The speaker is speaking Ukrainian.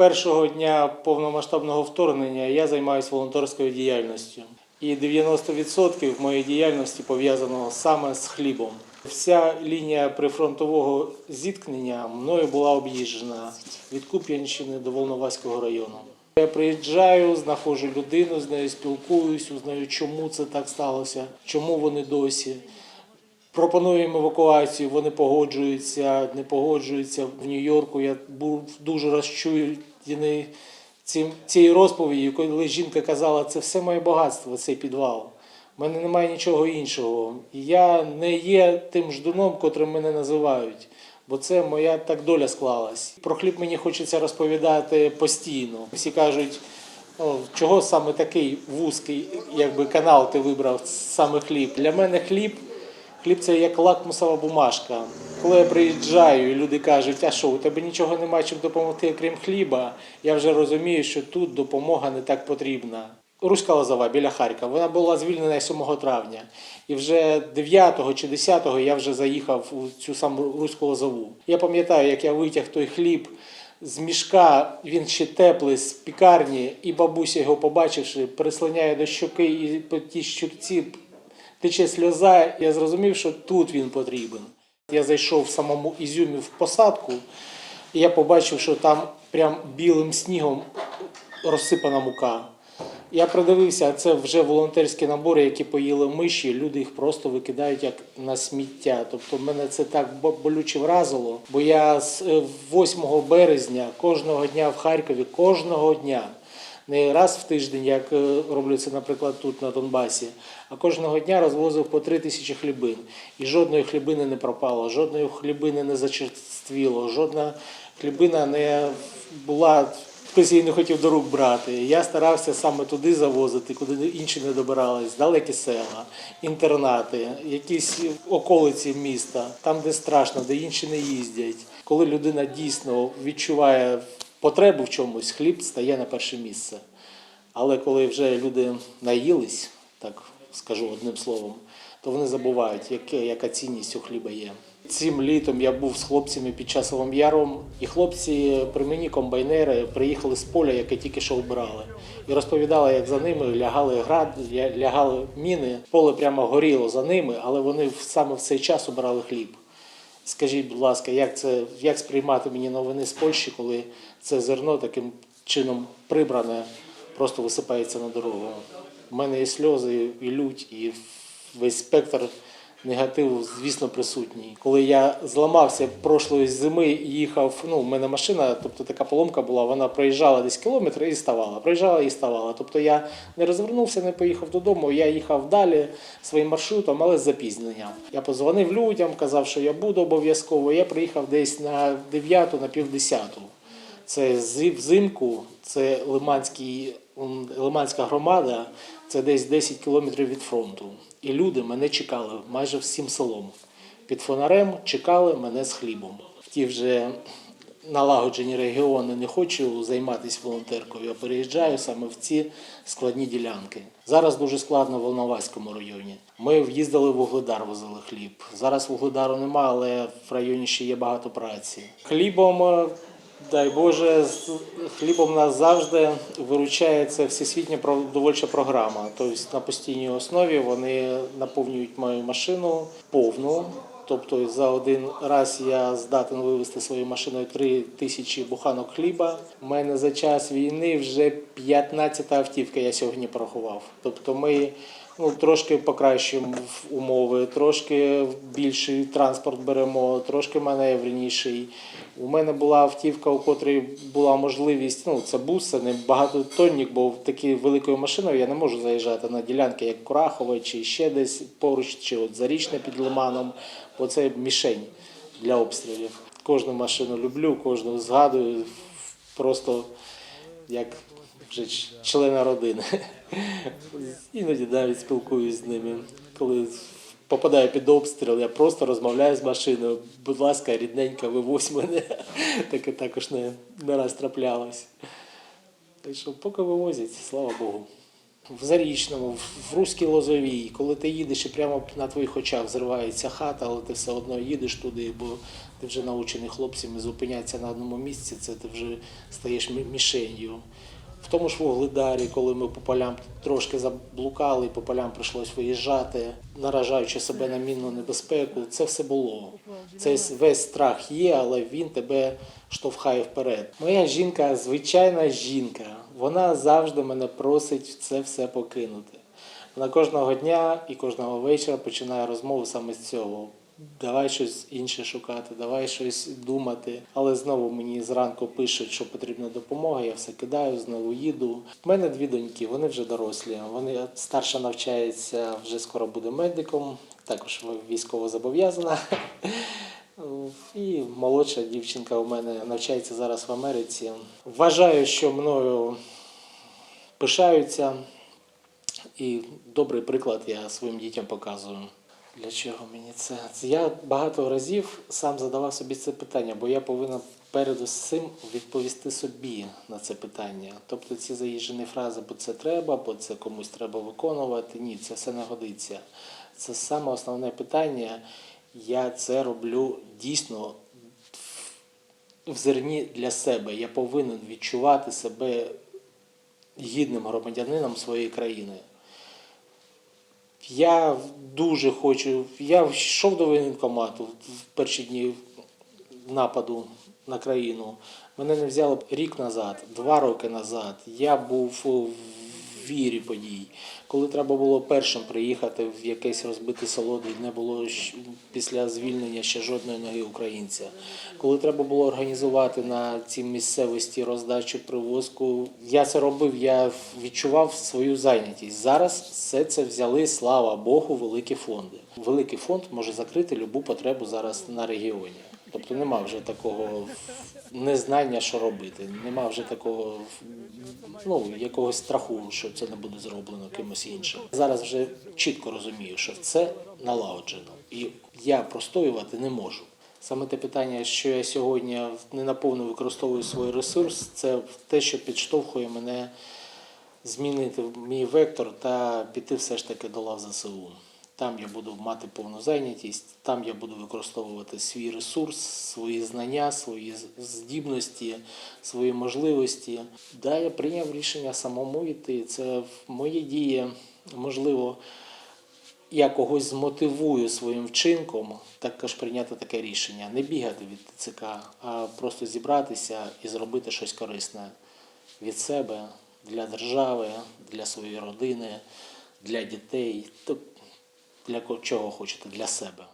першого дня повномасштабного вторгнення я займаюся волонтерською діяльністю. І 90% моєї діяльності пов'язано саме з хлібом. Вся лінія прифронтового зіткнення мною була об'їжджена від Куп'янщини до Волноваського району. Я приїжджаю, знаходжу людину, з нею спілкуюсь, узнаю, чому це так сталося, чому вони досі. Пропонуємо евакуацію, вони погоджуються, не погоджуються. В Нью-Йорку я був дуже розчуєний цією розповіддю, коли жінка казала, це все моє багатство, цей підвал. У мене немає нічого іншого. Я не є тим ждуном, котрим мене називають, бо це моя так доля склалась. Про хліб мені хочеться розповідати постійно. Всі кажуть, чого саме такий вузький якби, канал ти вибрав саме хліб. Для мене хліб Хліб це як лакмусова бумажка. Коли я приїжджаю, і люди кажуть, а що, у тебе нічого немає чим допомогти, крім хліба, я вже розумію, що тут допомога не так потрібна. Руська Лозова біля Харкова, вона була звільнена 7 травня. І вже 9 чи 10 я вже заїхав у цю саму Руську Лозову. Я пам'ятаю, як я витяг той хліб з мішка, він ще теплий з пікарні, і бабуся його побачивши, прислоняє до щоки, і по тій щоці тече сльоза, я зрозумів, що тут він потрібен. Я зайшов в самому Ізюмі в посадку, і я побачив, що там прям білим снігом розсипана мука. Я придивився, це вже волонтерські набори, які поїли миші. Люди їх просто викидають як на сміття. Тобто мене це так болюче вразило. Бо я з е, 8 березня кожного дня в Харкові, кожного дня не раз в тиждень, як е, це, наприклад, тут на Донбасі, а кожного дня розвозив по три тисячі хлібин. І жодної хлібини не пропало, жодної хлібини не зачерствіло, жодна хлібина не була. Хтось її не хотів до рук брати. Я старався саме туди завозити, куди інші не добирались, далекі села, інтернати, якісь околиці міста, там, де страшно, де інші не їздять. Коли людина дійсно відчуває потребу в чомусь, хліб стає на перше місце. Але коли вже люди наїлись, так скажу одним словом, то вони забувають, яке, яка цінність у хліба є. Цим літом я був з хлопцями під часовим яром, і хлопці при мені комбайнери приїхали з поля, яке тільки що вбирали, і розповідали, як за ними лягали град, лягали міни. Поле прямо горіло за ними, але вони саме в цей час обирали хліб. Скажіть, будь ласка, як це як сприймати мені новини з Польщі, коли це зерно таким чином прибране, просто висипається на дорогу? У мене і сльози, і лють, і весь спектр негативу, звісно, присутній. Коли я зламався прошлої зими, їхав. Ну, у мене машина, тобто така поломка була, вона проїжджала десь кілометр і ставала. Проїжджала і ставала. Тобто я не розвернувся, не поїхав додому. Я їхав далі своїм маршрутом, але з запізненням. Я позвонив людям, казав, що я буду обов'язково. Я приїхав десь на 9 на півдесяту. Це взимку, це Лиманський, Лиманська громада, це десь 10 кілометрів від фронту. І люди мене чекали майже всім селом. Під фонарем чекали мене з хлібом. В ті вже налагоджені регіони не хочу займатися волонтеркою, а переїжджаю саме в ці складні ділянки. Зараз дуже складно в Волноваському районі. Ми в'їздили в Вугледар, возили хліб. Зараз Вугледару немає, але в районі ще є багато праці. Хлібом, е, дай Боже, з хлібом нас завжди виручає це всесвітня продовольча програма. Тобто на постійній основі вони наповнюють мою машину повну. Тобто за один раз я здатен вивезти своєю машиною 3 тисячі буханок хліба. У мене за час війни вже 15 автівка я сьогодні порахував. Тобто ми ну, трошки покращуємо умови, трошки більший транспорт беремо, трошки маневреніший. У мене була автівка, у котрій була можливість, ну це бус, це не багатотонник, бо такою великою машиною я не можу заїжджати на ділянки, як Курахове, чи ще десь поруч, чи от Зарічне під Лиманом, бо це мішень для обстрілів. Кожну машину люблю, кожну згадую, просто як вже члена родини. Іноді навіть спілкуюсь з ними. Коли попадаю під обстріл, я просто розмовляю з машиною. Будь ласка, рідненька, вивозь мене. Таке також не, не раз траплялось. Так що поки вивозять, слава Богу. В Зарічному, в Руській Лозовій, коли ти їдеш і прямо на твоїх очах зривається хата, але ти все одно їдеш туди, бо ти вже научений хлопцями зупинятися на одному місці, це ти вже стаєш мішенью. В тому ж вугледарі, коли ми по полям трошки заблукали, по полям прийшлось виїжджати, наражаючи себе на мінну небезпеку, це все було. Цей весь страх є, але він тебе штовхає вперед. Моя жінка звичайна жінка. Вона завжди мене просить це все покинути. Вона кожного дня і кожного вечора починає розмову саме з цього. Давай щось інше шукати, давай щось думати. Але знову мені зранку пишуть, що потрібна допомога. Я все кидаю, знову їду. У мене дві доньки, вони вже дорослі. Вони старша навчається, вже скоро буде медиком, також військово зобов'язана. І молодша дівчинка у мене навчається зараз в Америці. Вважаю, що мною пишаються, і добрий приклад я своїм дітям показую. Для чого мені це? Я багато разів сам задавав собі це питання, бо я повинен перед усім відповісти собі на це питання. Тобто ці заїжджені фрази, бо це треба, бо це комусь треба виконувати. Ні, це все не годиться. Це саме основне питання. Я це роблю дійсно в зерні для себе. Я повинен відчувати себе гідним громадянином своєї країни. Я дуже хочу. Я йшов до воєнкомату в перші дні нападу на країну. Мене не взяли рік назад, два роки назад. Я був в вірі подій. Коли треба було першим приїхати в якесь розбите село, де не було після звільнення ще жодної ноги українця. Коли треба було організувати на цій місцевості роздачу привозку, я це робив, я відчував свою зайнятість. Зараз все це взяли, слава Богу, великі фонди. Великий фонд може закрити будь-яку потребу зараз на регіоні. Тобто нема вже такого незнання, що робити. Нема вже такого ну, якогось страху, що це не буде зроблено кимось іншим. Зараз вже чітко розумію, що це налагоджено, і я простоювати не можу. Саме те питання, що я сьогодні не наповну використовую свій ресурс, це те, що підштовхує мене змінити мій вектор та піти все ж таки до лав ЗСУ. Там я буду мати повну зайнятість, там я буду використовувати свій ресурс, свої знання, свої здібності, свої можливості. Да, я прийняв рішення самому йти. Це в мої дії, можливо, я когось змотивую своїм вчинком, також прийняти таке рішення. Не бігати від ТЦК, а просто зібратися і зробити щось корисне від себе, для держави, для своєї родини, для дітей, для чого хочете, для себе.